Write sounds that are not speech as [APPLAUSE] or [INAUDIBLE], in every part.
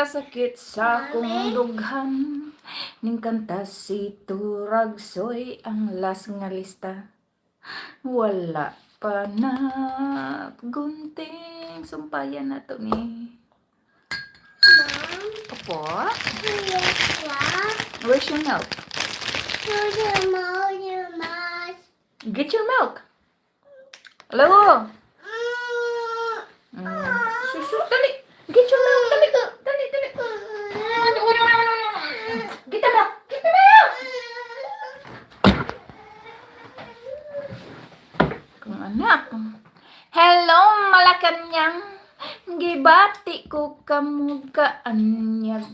kasakit sa akong dughan ning kanta si Turag Soy ang last nga lista. Wala pa na gunting. Sumpayan na to ni Mom, Opo. Where's your milk? Who's your mom, your mom? get your milk. Hello? Mm. mm. susu dali. Get your milk dali dali get the milk get the milk Kung anak. Hello, Malacanang. Gibati ko kamo kaanyag.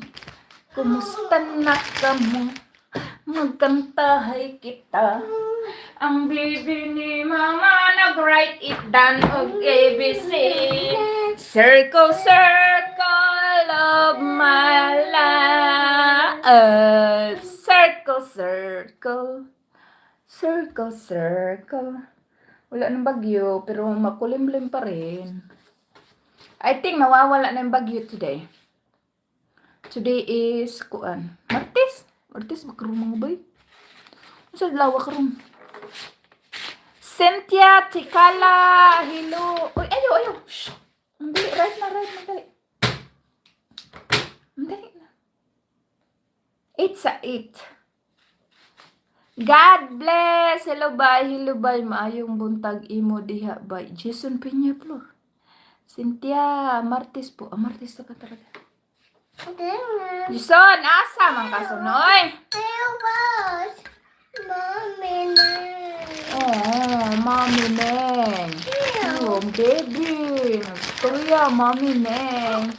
Kumusta na kamo? Magkantahay kita. Ang bibi ni mama nag-write it down og ABC. Circle, circle of my life. Circle, circle. Circle, circle. Wala ng bagyo, pero makulimlim pa rin. I think nawawala na yung bagyo today. Today is, kuan, Martes? Martes, makaroon mga bay? Sa lawa karoon? Cynthia, Tikala, hello. Uy, ayo, ayo. Shh. Dali, right na, right na, dali. Dali na. Eight sa eight. God bless! Hello, bye. Hello, bye. Maayong buntag imo diha, bye. Jason Peña, Flor. Cynthia, Martes po. Ah, Martes na ka talaga. Jason, asa man ka sunoy? Hey, boss. Mommy, Oh, Mami Neng. Oh, baby. Kuya, Mami Neng.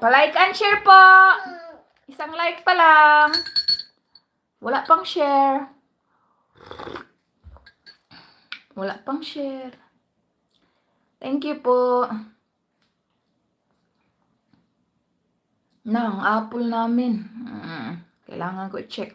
Palike and share po. Isang like pa lang. Wala pang share. Wala pang share. Thank you po. Na, ang apple namin. Mm, kailangan ko i-check.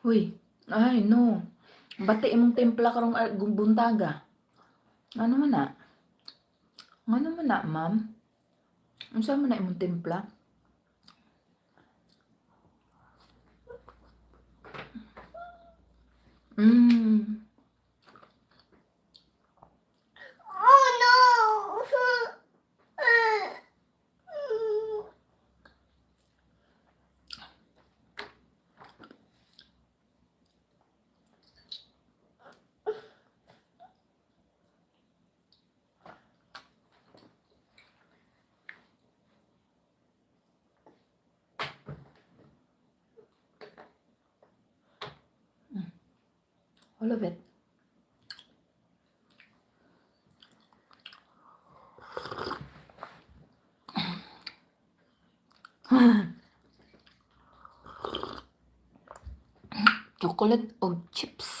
Uy, ay no. Bati imong timpla karong ah, gumbuntaga. Ano man na? Ano man na, ma'am? Unsa man na imong timpla? Mm. Oh, no. Uh, All of it. Chocolate o chips.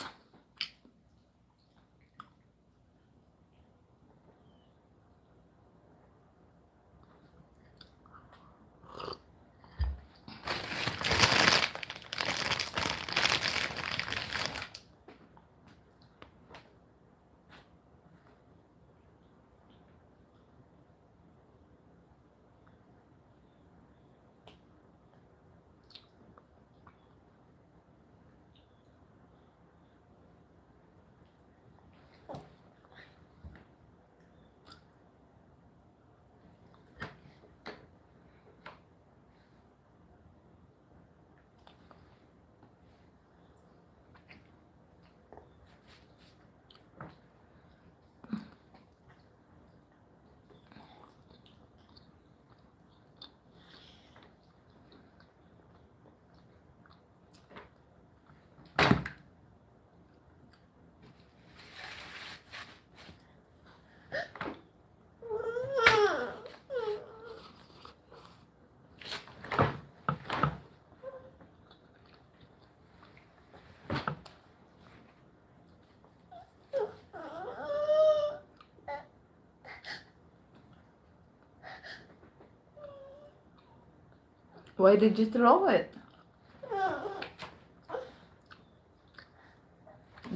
Why did you throw it?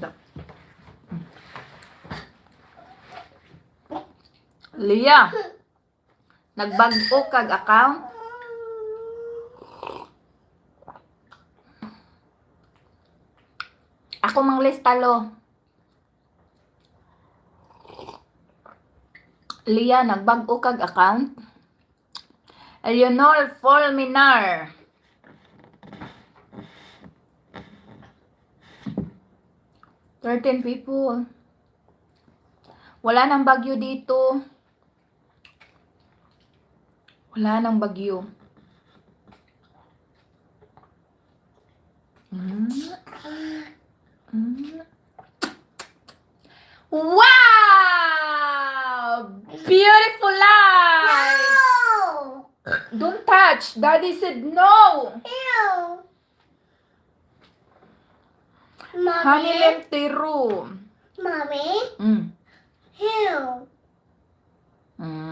Da- Lia, nagbago kag account? Ako mang listalo. Lia, nagbago kag account? Eleanor Fulminar. Thirteen people. Wala nang bagyo dito. Wala nang bagyo. Wow! Beautiful life! Daddy said no. Ew! Honey Mommy? empty room. Mommy? Mm. Ew! Mm.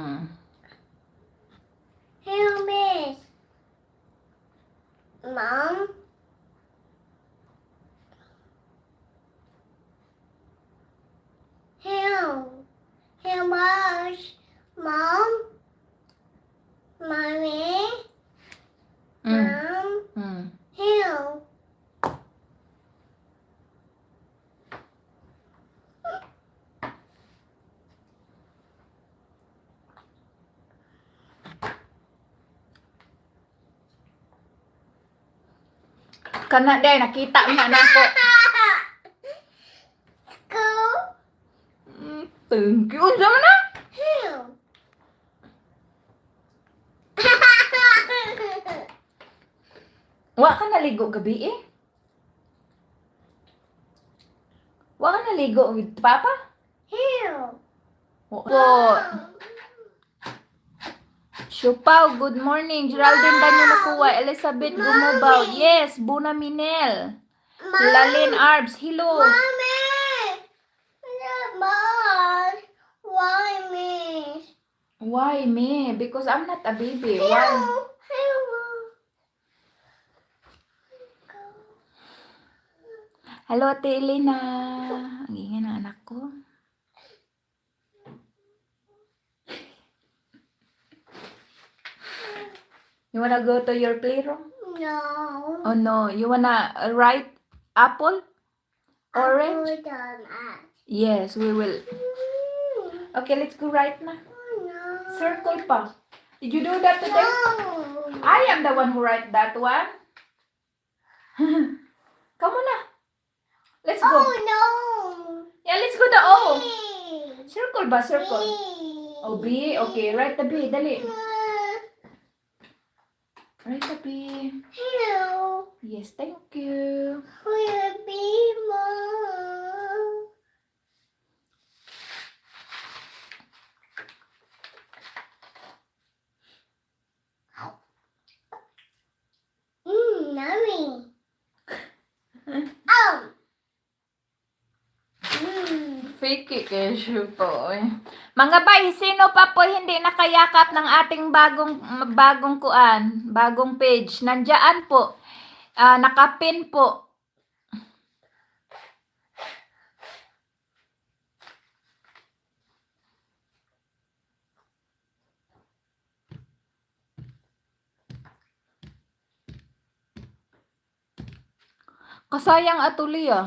Kana day nakita mo na nako. Go! Mm, Thank you. Unsa man na? Wa ka naligo gabi eh. Wa ka naligo with papa? Ew! Oo. Siupaw, good morning. Geraldine Danyo nakuha. Elizabeth Gumabaw. Yes, Buna Minel. Lalin Arbs. Hello. Mommy! Mom! Why me? Why me? Because I'm not a baby. Why? Hello, Ate Elena. Ang ingay ng anak ko. You wanna go to your playroom? No. Oh no, you wanna write apple? Orange? Done at. Yes, we will. Okay, let's go right na. No. Circle pa. Did you do that today? No. I am the one who write that one. [LAUGHS] Come on na. Let's go. Oh no. Yeah, let's go the O. Circle ba? Circle. Me. O B. Okay, write the B. Dali. Uh, The B. Hello. Yes, thank you. Will be mom. Mmm, yummy. Oh. Fake it kayo po. eh. Mga bay, sino pa po hindi nakayakap ng ating bagong bagong kuan, bagong page? Nandiyan po. Ah, nakapin po. Kasayang atuli ah.